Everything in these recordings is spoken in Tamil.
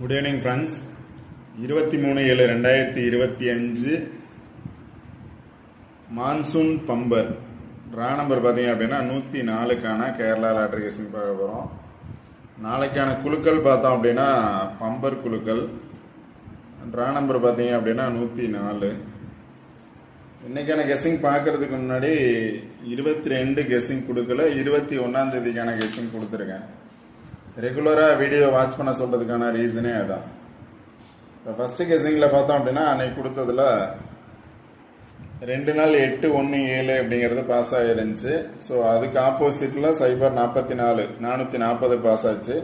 குட் ஈவினிங் ஃப்ரெண்ட்ஸ் இருபத்தி மூணு ஏழு ரெண்டாயிரத்தி இருபத்தி அஞ்சு மான்சூன் பம்பர். ட்ரா நம்பர் பார்த்தீங்க அப்படின்னா நூற்றி நாலுக்கான கேரளா லாட்ரி கேசிங் பார்க்க போகிறோம் நாளைக்கான குழுக்கள் பார்த்தோம் அப்படின்னா பம்பர் குழுக்கள். ட்ரா நம்பர் பார்த்தீங்க அப்படின்னா நூற்றி நாலு. இன்றைக்கான கெஸ்ஸிங் பார்க்கறதுக்கு முன்னாடி இருபத்தி ரெண்டு கெஸ்ஸிங் கொடுக்கல இருபத்தி ஒன்றாந்தேதிக்கான கெஸ்ஸிங் கொடுத்துருக்கேன். ரெகுலராக வீடியோ வாட்ச் பண்ண சொல்கிறதுக்கான ரீசனே அதான். இப்போ ஃபஸ்ட்டு கெஸிங்கில் பார்த்தோம் அப்படின்னா அன்னைக்கு கொடுத்ததுல ரெண்டு நாள் எட்டு ஒன்று ஏழு அப்படிங்கிறது பாஸ் ஆகிருந்துச்சு ஸோ அதுக்கு ஆப்போசிட்டில் சைபர் நாற்பத்தி நாலு நானூற்றி நாற்பது பாஸ் ஆச்சு.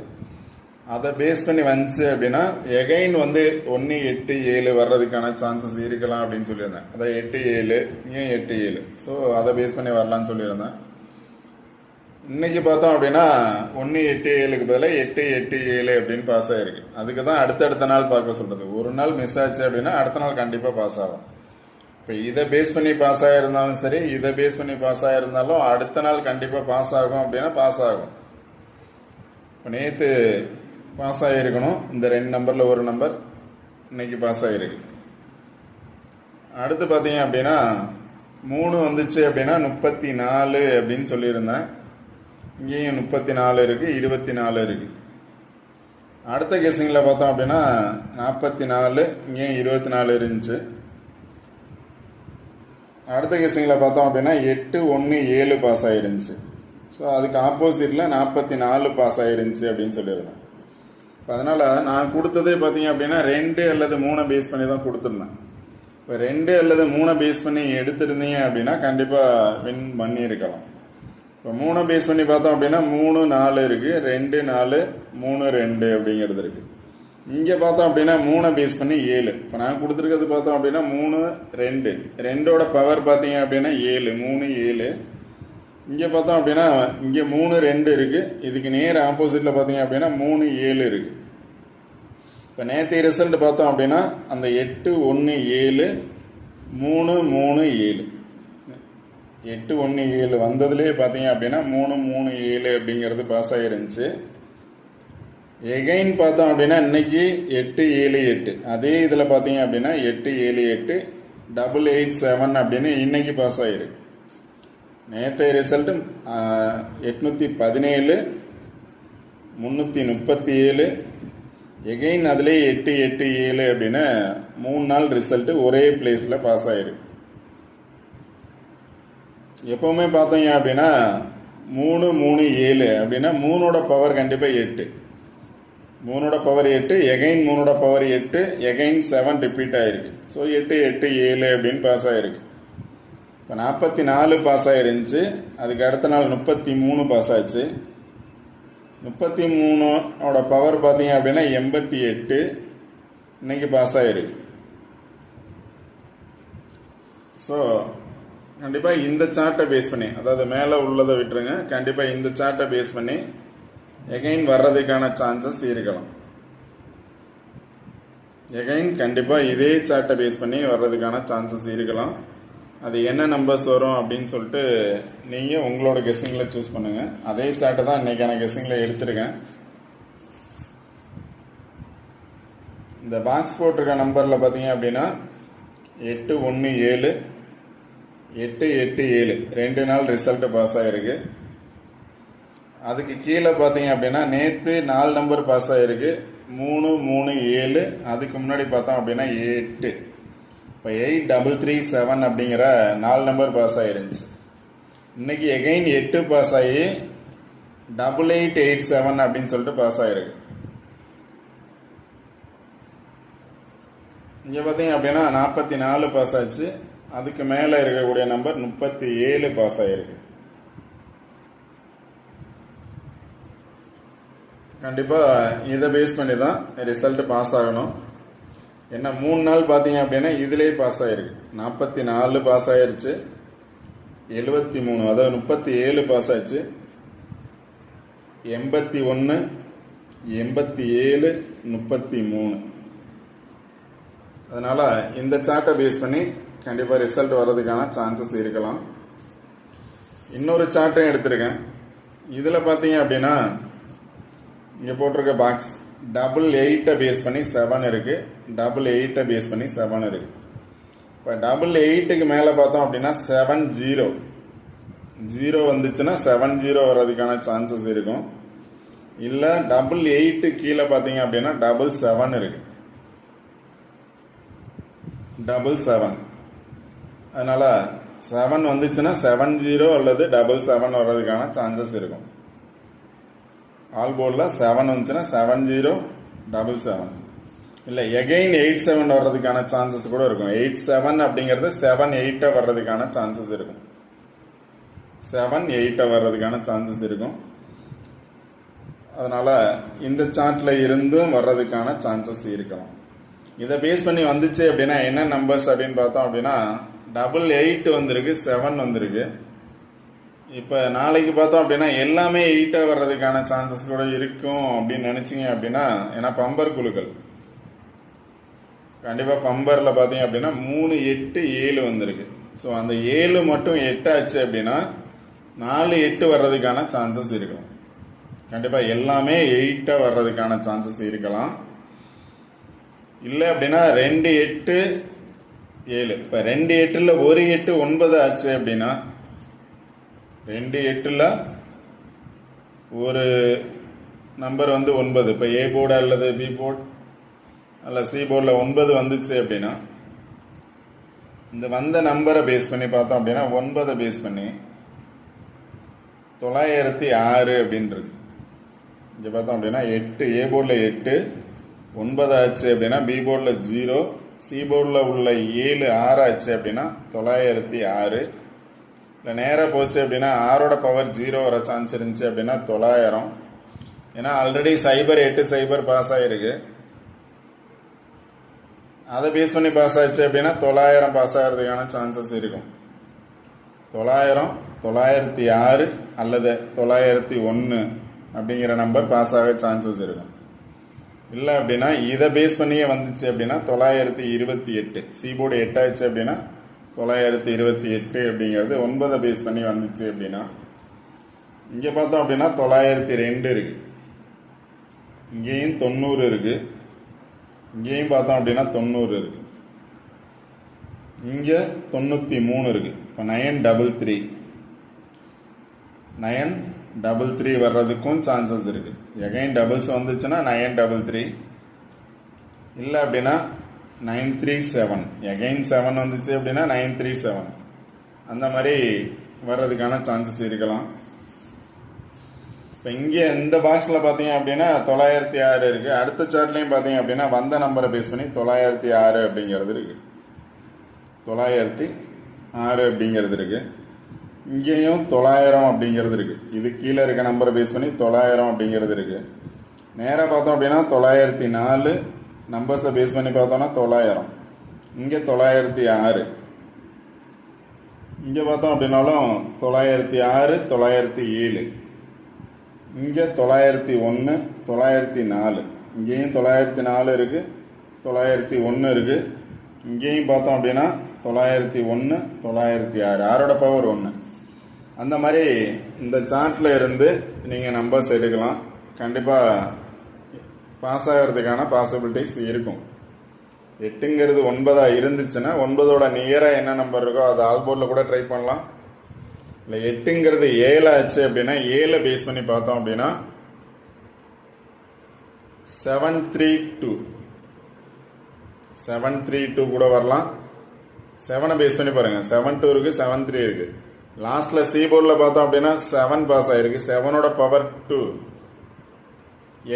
அதை பேஸ் பண்ணி வந்துச்சு அப்படின்னா எகைன் வந்து ஒன்று எட்டு ஏழு வர்றதுக்கான சான்சஸ் இருக்கலாம் அப்படின்னு சொல்லியிருந்தேன். அதான் எட்டு ஏழு இங்கேயும் எட்டு ஏழு. ஸோ அதை பேஸ் பண்ணி வரலான்னு சொல்லியிருந்தேன். இன்னைக்கு பார்த்தோம் அப்படின்னா ஒன்று எட்டு ஏழுக்கு பதிலாக எட்டு எட்டு ஏழு அப்படின்னு பாஸ் ஆயிருக்கு. அதுக்கு தான் அடுத்தடுத்த நாள் பார்க்க சொல்கிறது ஒரு நாள் மிஸ் ஆச்சு அப்படின்னா அடுத்த நாள் கண்டிப்பாக பாஸ் ஆகும். இப்போ இதை பேஸ் பண்ணி பாஸ் ஆகிருந்தாலும் சரி இதை பேஸ் பண்ணி பாஸ் ஆகிருந்தாலும் அடுத்த நாள் கண்டிப்பாக பாஸ் ஆகும் அப்படின்னா பாஸ் ஆகும். இப்போ நேற்று பாஸ் ஆகிருக்கணும் இந்த ரெண்டு நம்பரில் ஒரு நம்பர் இன்னைக்கு பாஸ் ஆகிருக்கு அடுத்து பார்த்தீங்க அப்படின்னா மூணு வந்துச்சு அப்படின்னா முப்பத்தி நாலு அப்படின்னு சொல்லியிருந்தேன். இங்கேயும் முப்பத்தி நாலு இருக்கு இருபத்தி நாலு இருக்குது அடுத்த கெஸிங்கில் பார்த்தோம் அப்படின்னா நாற்பத்தி நாலு இங்கேயும் இருபத்தி நாலு இருந்துச்சு. அடுத்த கெஸிங்கில் பார்த்தோம் அப்படின்னா எட்டு ஒன்று ஏழு பாஸ் ஆகிருந்துச்சு ஸோ அதுக்கு ஆப்போசிட்டில் நாற்பத்தி நாலு பாஸ் ஆகிருந்துச்சு அப்படின்னு சொல்லியிருந்தேன் இப்போ அதனால் நான் கொடுத்ததே பார்த்தீங்க அப்படின்னா ரெண்டு அல்லது மூணை பேஸ் பண்ணி தான் கொடுத்துருந்தேன். இப்போ ரெண்டு அல்லது மூணை பேஸ் பண்ணி எடுத்திருந்தீங்க அப்படின்னா கண்டிப்பாக வின் பண்ணியிருக்கலாம். இப்போ மூணை பேஸ் பண்ணி பார்த்தோம் அப்படின்னா மூணு நாலு இருக்குது ரெண்டு நாலு மூணு ரெண்டு அப்படிங்கிறது இருக்குது இங்கே பார்த்தோம் அப்படின்னா மூணை பேஸ் பண்ணி ஏழு. இப்போ நான் கொடுத்துருக்கிறது பார்த்தோம் அப்படின்னா மூணு ரெண்டு. ரெண்டோட பவர் பார்த்தீங்க அப்படின்னா ஏழு. மூணு ஏழு. இங்கே பார்த்தோம் அப்படின்னா இங்கே மூணு ரெண்டு இருக்குது இதுக்கு நேர் ஆப்போசிட்டில் பார்த்தீங்க அப்படின்னா மூணு ஏழு இருக்குது இப்போ நேற்று ரிசல்ட் பார்த்தோம் அப்படின்னா அந்த எட்டு ஒன்று ஏழு மூணு மூணு ஏழு. எட்டு ஒன்று ஏழு வந்ததுலேயே பார்த்தீங்க அப்படின்னா மூணு மூணு ஏழு அப்படிங்கிறது பாஸ் ஆகிருந்துச்சு எகைன் பார்த்தோம் அப்படின்னா இன்னைக்கு எட்டு ஏழு எட்டு. அதே இதில் பார்த்தீங்க அப்படின்னா எட்டு ஏழு எட்டு டபுள் எயிட் செவன் அப்படின்னு இன்னைக்கு பாஸ் ஆகிருக்கு நேற்றைய ரிசல்ட்டு எட்நூற்றி பதினேழு முந்நூற்றி முப்பத்தி ஏழு. எகைன் அதிலே எட்டு எட்டு ஏழு அப்படின்னு மூணு நாள் ரிசல்ட்டு ஒரே பிளேஸில் பாஸ் ஆகிருக்கு எப்போவுமே பார்த்தீங்க அப்படின்னா மூணு மூணு ஏழு அப்படின்னா மூணோட பவர் கண்டிப்பாக எட்டு. மூணோட பவர் எட்டு எகைன் மூணோட பவர் எட்டு எகைன் செவன் ரிப்பீட் ஆகிருக்கு ஸோ எட்டு எட்டு ஏழு அப்படின்னு பாஸ் ஆகிருக்கு இப்போ நாற்பத்தி நாலு பாஸ் ஆகிருந்துச்சு அதுக்கு அடுத்த நாள் முப்பத்தி மூணு பாஸ் ஆச்சு. முப்பத்தி மூணோட பவர் பார்த்தீங்க அப்படின்னா எண்பத்தி எட்டு. இன்னைக்கு பாஸ் ஆகிருக்கு ஸோ கண்டிப்பாக இந்த சார்ட்டை பேஸ் பண்ணி. அதாவது மேலே உள்ளதை விட்டுருங்க. கண்டிப்பாக இந்த சார்ட்டை பேஸ் பண்ணி. எகைன் வர்றதுக்கான சான்சஸ் இருக்கலாம். எகைன் கண்டிப்பாக இதே சார்ட்டை பேஸ் பண்ணி வர்றதுக்கான சான்சஸ் இருக்கலாம். அது என்ன நம்பர்ஸ் வரும் அப்படின்னு சொல்லிட்டு நீங்கள் உங்களோட கெஸ்ஸிங்கில் சூஸ் பண்ணுங்கள் அதே சார்ட்டை தான் இன்றைக்கான கெஸ்ஸிங்கில் எடுத்திருக்கேன். இந்த பாக்ஸ் போட்டிருக்க நம்பரில் பார்த்தீங்க அப்படின்னா எட்டு ஒன்று ஏழு எட்டு எட்டு ஏழு. ரெண்டு நாள் ரிசல்ட் பாஸ் ஆகிருக்கு அதுக்கு கீழே பார்த்தீங்க அப்படின்னா நேற்று நாலு நம்பர் பாஸ் ஆகிருக்கு மூணு மூணு ஏழு. அதுக்கு முன்னாடி பார்த்தோம் அப்படின்னா எட்டு. இப்போ எயிட் டபுள் த்ரீ செவன் அப்படிங்கிற நாலு நம்பர் பாஸ் ஆகிருந்துச்சு இன்னைக்கு எகைன் எட்டு பாஸ் ஆகி டபுள் எயிட் எயிட் செவன் அப்படின்னு சொல்லிட்டு பாஸ் ஆகிருக்கு இங்கே பார்த்தீங்க அப்படின்னா நாற்பத்தி நாலு பாஸ் ஆச்சு. அதுக்கு மேலே இருக்கக்கூடிய நம்பர் முப்பத்தி ஏழு பாஸ் ஆயிருக்கு. கண்டிப்பாக இதை பேஸ் பண்ணி தான் ரிசல்ட் பாஸ் ஆகணும். என்ன மூணு நாள் பார்த்தீங்க அப்படின்னா இதுலேயே பாஸ் ஆயிருக்கு. நாற்பத்தி நாலு பாஸ் ஆயிருச்சு. எழுபத்தி மூணு அதாவது முப்பத்தி ஏழு பாஸ் ஆச்சு. எண்பத்தி ஒன்று எண்பத்தி ஏழு முப்பத்தி மூணு. அதனால் இந்த சார்ட்டை பேஸ் பண்ணி கண்டிப்பாக ரிசல்ட் வர்றதுக்கான சான்சஸ் இருக்கலாம். இன்னொரு சார்ட்டையும் எடுத்திருக்கேன். இதில் பார்த்தீங்க அப்படின்னா இங்கே போட்டிருக்க பாக்ஸ் டபுள் எயிட்டை பேஸ் பண்ணி செவன் இருக்குது டபுள் எயிட்டை பேஸ் பண்ணி செவன் இருக்குது இப்போ டபுள் எயிட்டுக்கு மேலே பார்த்தோம் அப்படின்னா செவன் ஜீரோ ஜீரோ வந்துச்சுன்னா செவன் ஜீரோ வர்றதுக்கான சான்சஸ் இருக்கும். இல்லை டபுள் எயிட்டு கீழே பார்த்தீங்க அப்படின்னா டபுள் செவன் இருக்குது டபுள் செவன் அதனால் செவன் வந்துச்சுன்னா செவன் ஜீரோ அல்லது டபுள் செவன் வர்றதுக்கான சான்சஸ் இருக்கும். ஆல் போர்டில் செவன் வந்துச்சுன்னா செவன் ஜீரோ டபுள் செவன் இல்லை எகைன் எயிட் செவன் வர்றதுக்கான சான்சஸ் கூட இருக்கும். எயிட் செவன் அப்படிங்கிறது செவன் எயிட்டை வர்றதுக்கான சான்சஸ் இருக்கும். செவன் எயிட்டை வர்றதுக்கான சான்சஸ் இருக்கும். அதனால் இந்த சார்ட்டில் இருந்தும் வர்றதுக்கான சான்சஸ் இருக்கலாம். இதை பேஸ் பண்ணி வந்துச்சு அப்படின்னா என்ன நம்பர்ஸ் அப்படின்னு பார்த்தோம் அப்படின்னா டபுள் எயிட் வந்திருக்கு செவன் வந்திருக்கு. இப்போ நாளைக்கு பார்த்தோம் அப்படின்னா எல்லாமே எயிட்டாக வர்றதுக்கான சான்சஸ் கூட இருக்கும் அப்படின்னு நினச்சிங்க அப்படின்னா ஏன்னா பம்பர் குழுக்கள். கண்டிப்பாக பம்பரில் பார்த்தீங்க அப்படின்னா மூணு எட்டு ஏழு வந்திருக்கு. ஸோ அந்த ஏழு மட்டும் எட்டாச்சு அப்படின்னா நாலு எட்டு வர்றதுக்கான சான்சஸ் இருக்கும். கண்டிப்பாக எல்லாமே எயிட்டாக வர்றதுக்கான சான்சஸ் இருக்கலாம். இல்லை அப்படின்னா ரெண்டு எட்டு ஏழு. இப்போ ரெண்டு எட்டில் ஒரு எட்டு ஒன்பது ஆச்சு அப்படின்னா ரெண்டு எட்டில் ஒரு நம்பர் வந்து ஒன்பது. இப்போ ஏ போர்டு அல்லது பி போர்டு அல்ல சி போர்டில் ஒன்பது வந்துச்சு அப்படின்னா இந்த வந்த நம்பரை பேஸ் பண்ணி பார்த்தோம் அப்படின்னா ஒன்பதை பேஸ் பண்ணி தொள்ளாயிரத்தி ஆறு அப்படின்றது. இங்கே பார்த்தோம் அப்படின்னா எட்டு. ஏ போர்டில் எட்டு ஒன்பது ஆச்சு அப்படின்னா பி போர்டில் ஜீரோ சீபோர்டில் உள்ள ஏழு ஆறு ஆச்சு அப்படின்னா தொள்ளாயிரத்தி ஆறு. இல்லை நேராக போச்சு அப்படின்னா ஆறோட பவர் ஜீரோ வர சான்ஸ் இருந்துச்சு அப்படின்னா தொள்ளாயிரம். ஏன்னா ஆல்ரெடி சைபர் எட்டு சைபர் பாஸ் ஆகிருக்கு அதை பேஸ் பண்ணி பாஸ் ஆச்சு அப்படின்னா தொள்ளாயிரம் பாஸ் ஆகிறதுக்கான சான்சஸ் இருக்கும். தொள்ளாயிரம் தொள்ளாயிரத்தி ஆறு அல்லது தொள்ளாயிரத்தி ஒன்று அப்படிங்கிற நம்பர் பாஸ் ஆக சான்சஸ் இருக்கும். இல்லை அப்படின்னா இதை பேஸ் பண்ணியே வந்துச்சு அப்படின்னா தொள்ளாயிரத்தி இருபத்தி எட்டு. சீபோர்டு எட்டாச்சு அப்படின்னா தொள்ளாயிரத்தி இருபத்தி எட்டு அப்படிங்கிறது ஒன்பதை பேஸ் பண்ணி வந்துச்சு அப்படின்னா இங்கே பார்த்தோம் அப்படின்னா தொள்ளாயிரத்தி ரெண்டு இருக்குது இங்கேயும் தொண்ணூறு இருக்குது இங்கேயும் பார்த்தோம் அப்படின்னா தொண்ணூறு இருக்குது இங்கே தொண்ணூற்றி மூணு இருக்குது இப்போ nine double three nine double three வர்றதுக்கும் சான்சஸ் இருக்குது எகைன் டபுள்ஸ் வந்துச்சுன்னா நயன் டபுள் த்ரீ. இல்லை அப்படின்னா nine three seven. Again seven வந்துச்சு அப்படின்னா நைன் த்ரீ செவன். அந்த மாதிரி வர்றதுக்கான சான்சஸ் இருக்கலாம். இப்போ இங்கே இந்த பாக்ஸில் பார்த்தீங்க அப்படின்னா தொள்ளாயிரத்தி ஆறு இருக்குது அடுத்த சார்ட்லேயும் பார்த்தீங்க அப்படின்னா வந்த நம்பரை பேஸ் பண்ணி தொள்ளாயிரத்தி ஆறு அப்படிங்கிறது இருக்குது தொள்ளாயிரத்தி ஆறு அப்படிங்கிறது இருக்குது இங்கேயும் தொள்ளாயிரம் அப்படிங்கிறது இருக்குது இது கீழே இருக்க நம்பரை பேஸ் பண்ணி தொள்ளாயிரம் அப்படிங்கிறது இருக்குது நேராக பார்த்தோம் அப்படின்னா தொள்ளாயிரத்தி நாலு நம்பர்ஸை பேஸ் பண்ணி பார்த்தோம்னா தொள்ளாயிரம். இங்கே தொள்ளாயிரத்தி ஆறு. இங்கே பார்த்தோம் அப்படின்னாலும் தொள்ளாயிரத்தி ஆறு தொள்ளாயிரத்தி ஏழு. இங்கே தொள்ளாயிரத்தி ஒன்று தொள்ளாயிரத்தி நாலு. இங்கேயும் தொள்ளாயிரத்தி நாலு இருக்குது தொள்ளாயிரத்தி ஒன்று இருக்குது இங்கேயும் பார்த்தோம் அப்படின்னா தொள்ளாயிரத்தி ஒன்று தொள்ளாயிரத்தி ஆறு. ஆறோட பவர் ஒன்று அந்த மாதிரி இந்த சார்ட்டில் இருந்து நீங்கள் நம்பர்ஸ் எடுக்கலாம். கண்டிப்பாக பாஸ் ஆகிறதுக்கான பாசிபிலிட்டிஸ் இருக்கும். எட்டுங்கிறது ஒன்பதாக இருந்துச்சுன்னா ஒன்பதோட நியராக என்ன நம்பர் இருக்கோ அது ஆல்போர்டில் கூட ட்ரை பண்ணலாம். இல்லை எட்டுங்கிறது ஏழு ஆச்சு அப்படின்னா ஏழை பேஸ் பண்ணி பார்த்தோம் அப்படின்னா seven three two seven three two கூட வரலாம். செவனை பேஸ் பண்ணி பாருங்கள் செவன் டூ இருக்குது செவன் த்ரீ இருக்குது லாஸ்ட்ல சி போர்டில் பார்த்தோம் அப்படின்னா செவன் பாஸ் ஆயிருக்கு. செவனோட பவர் டூ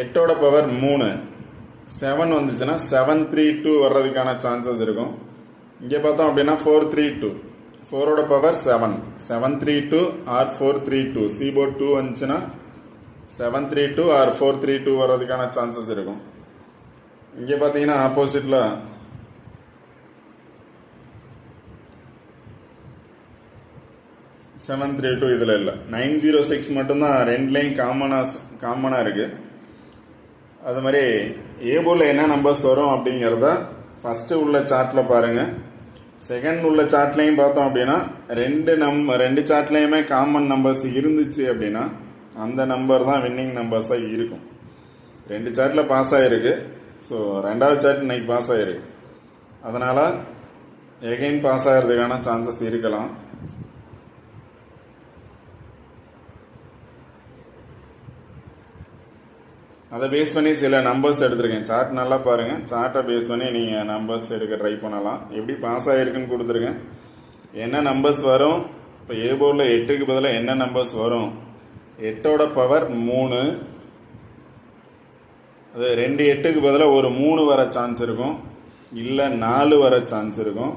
எட்டோட பவர் மூணு. செவன் வந்துச்சுன்னா செவன் த்ரீ டூ வர்றதுக்கான சான்சஸ் இருக்கும். இங்கே பார்த்தோம் அப்படின்னா ஃபோர் த்ரீ டூ ஃபோரோட power seven seven three two or four three two C board two வந்துச்சுன்னா seven three two or four three two வர்றதுக்கான சான்சஸ் இருக்கும். இங்கே பார்த்தீங்கன்னா ஆப்போசிட்டில் செவன் த்ரீ டூ இதில் இல்லை. நைன் ஜீரோ சிக்ஸ் மட்டும்தான் ரெண்டுலேயும் காமனாக காமனாக இருக்குது அது மாதிரி ஏ என்ன நம்பர்ஸ் வரும் அப்படிங்கிறத ஃபஸ்ட்டு உள்ள சார்ட்டில் பாருங்கள் செகண்ட் உள்ள சார்ட்லையும் பார்த்தோம் அப்படின்னா ரெண்டு நம் ரெண்டு சார்ட்லேயுமே காமன் நம்பர்ஸ் இருந்துச்சு அப்படின்னா அந்த நம்பர் தான் வின்னிங் நம்பர்ஸாக இருக்கும். ரெண்டு சார்ட்டில் பாஸ் ஆகிருக்கு ஸோ ரெண்டாவது சார்ட் இன்னைக்கு பாஸ் ஆகிருக்கு அதனால் எகைன் பாஸ் ஆகிறதுக்கான சான்சஸ் இருக்கலாம். அதை பேஸ் பண்ணி சில நம்பர்ஸ் எடுத்திருக்கேன். சார்ட் நல்லா பாருங்கள் சார்ட்டை பேஸ் பண்ணி நீங்கள் நம்பர்ஸ் எடுக்க ட்ரை பண்ணலாம். எப்படி பாஸ் ஆகிருக்குன்னு கொடுத்துருக்கேன். என்ன நம்பர்ஸ் வரும்? இப்போ ஏ போர்டில் எட்டுக்கு பதிலாக என்ன நம்பர்ஸ் வரும்? எட்டோட பவர் மூணு. அது ரெண்டு எட்டுக்கு பதிலாக ஒரு மூணு வர சான்ஸ் இருக்கும். இல்லை நாலு வர சான்ஸ் இருக்கும்.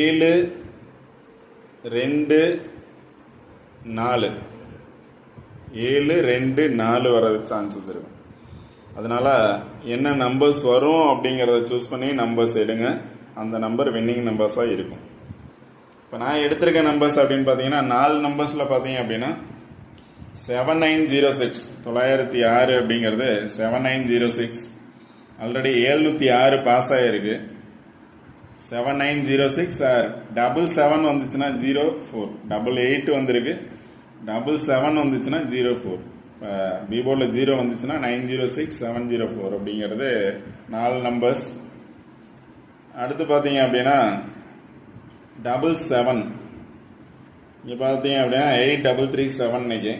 ஏழு ரெண்டு நாலு. ஏழு ரெண்டு நாலு வர சான்சஸ் இருக்கும் அதனால் என்ன நம்பர்ஸ் வரும் அப்படிங்கிறத சூஸ் பண்ணி நம்பர்ஸ் எடுங்க. அந்த நம்பர் வின்னிங் நம்பர்ஸாக இருக்கும். இப்போ நான் எடுத்திருக்க நம்பர்ஸ் அப்படின்னு பார்த்தீங்கன்னா நாலு நம்பர்ஸில் பார்த்தீங்க அப்படின்னா செவன் நைன் ஜீரோ சிக்ஸ் தொள்ளாயிரத்தி ஆறு அப்படிங்கிறது seven nine zero six already ஏழ்நூற்றி ஆறு பாஸ் ஆகிருக்கு seven nine zero six or double seven வந்துச்சுன்னா ஜீரோ ஃபோர் டபுள் எயிட் வந்திருக்கு. டபுள் செவன் வந்துச்சுன்னா ஜீரோ ஃபோர். இப்போ விவோவில் ஜீரோ வந்துச்சுன்னா nine zero six seven zero four அப்படிங்கிறது நாலு நம்பர்ஸ். அடுத்து பார்த்தீங்க அப்படின்னா டபுள் செவன். இங்கே பார்த்தீங்க அப்படின்னா எயிட் டபுள் த்ரீ செவன் இன்னைக்கு.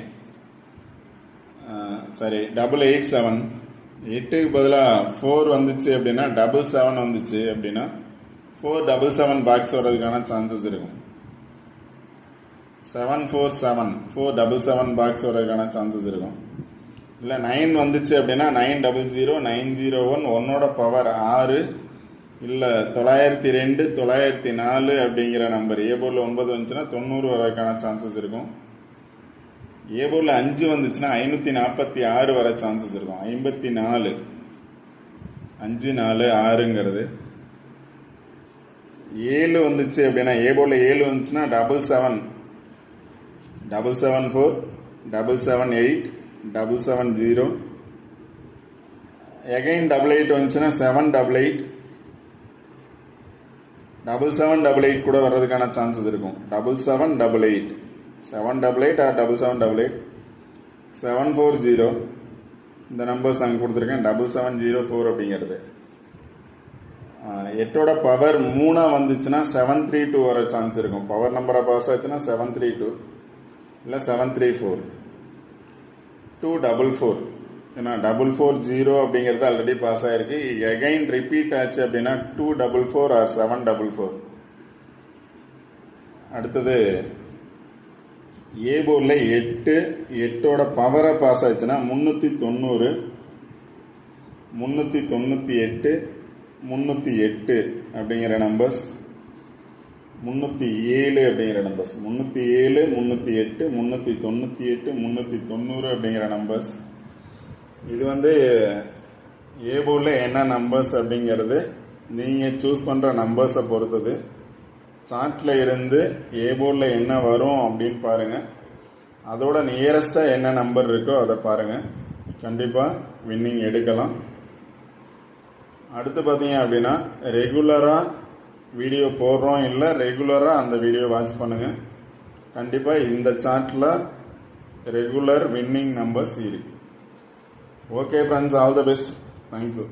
சரி டபுள் எயிட் செவன். எட்டுக்கு பதிலாக ஃபோர் வந்துச்சு அப்படின்னா டபுள் செவன் வந்துச்சு அப்படின்னா ஃபோர் டபுள் செவன் பாக்ஸ் வர்றதுக்கான சான்சஸ் இருக்கும். Seven four seven four double seven box வரதுக்கான சான்சஸ் இருக்கும். இல்லை நைன் வந்துச்சு அப்படின்னா nine double zero nine zero one ஒன்னோட பவர் ஆறு. இல்லை தொள்ளாயிரத்தி ரெண்டு தொள்ளாயிரத்தி நாலு அப்படிங்கிற நம்பர் ஏ போர்டில் ஒன்பது வந்துச்சுன்னா தொண்ணூறு வரதுக்கான சான்சஸ் இருக்கும். ஏ போர்டில் அஞ்சு வந்துச்சுன்னா ஐநூற்றி நாற்பத்தி ஆறு வர சான்சஸ் இருக்கும். ஐம்பத்தி நாலு. அஞ்சு நாலு ஆறுங்கிறது. ஏழு வந்துச்சு அப்படின்னா ஏ போர்டில் ஏழு வந்துச்சுன்னா double seven double seven four double seven eight double seven zero again double eight வந்துச்சுன்னா seven double eight double seven double eight கூட வர்றதுக்கான சான்சஸ் இருக்கும். Double seven double eight seven double eight or double seven double eight seven four zero இந்த நம்பர்ஸ் அங்கே கொடுத்துருக்கேன். டபுள் செவன் ஜீரோ ஃபோர் அப்படிங்கிறது. எட்டோட பவர் மூணாக வந்துச்சுன்னா செவன் த்ரீ டூ வர சான்ஸ் இருக்கும். பவர் நம்பரை பாஸ் ஆச்சுன்னா செவன் த்ரீ டூ இல்லை seven three four two double four ஏன்னா டபுள் ஃபோர் ஜீரோ அப்படிங்கிறது ஆல்ரெடி பாஸ் ஆகிருக்கு எகைன் ரிப்பீட் ஆச்சு அப்படின்னா two double four or seven double four அடுத்தது ஏ போர்டில் எட்டு எட்டோட பவரை பாஸ் ஆச்சுன்னா முந்நூற்றி தொண்ணூறு முந்நூற்றி தொண்ணூற்றி எட்டு முந்நூற்றி எட்டு அப்படிங்கிற நம்பர்ஸ் முந்நூற்றி ஏழு அப்படிங்கிற நம்பர்ஸ் முந்நூற்றி ஏழு முந்நூற்றி எட்டு முந்நூற்றி தொண்ணூற்றி எட்டு முந்நூற்றி தொண்ணூறு அப்படிங்கிற நம்பர்ஸ் இது வந்து ஏபோவில் என்ன நம்பர்ஸ் அப்படிங்கிறது நீங்கள் சூஸ் பண்ணுற நம்பர்ஸை பொறுத்தது. சார்ட்டில் இருந்து ஏபோவில் என்ன வரும் அப்படின்னு பாருங்கள் அதோட நியரஸ்ட்டாக என்ன நம்பர் இருக்கோ அதை பாருங்கள் கண்டிப்பாக வின்னிங் எடுக்கலாம். அடுத்து பார்த்தீங்க அப்படின்னா ரெகுலராக வீடியோ போடுறோம் இல்லை ரெகுலராக அந்த வீடியோ வாட்ச் பண்ணுங்கள் கண்டிப்பாக இந்த சார்ட்டில் ரெகுலர் வின்னிங் நம்பர்ஸ் இருக்குது okay friends all the best thank you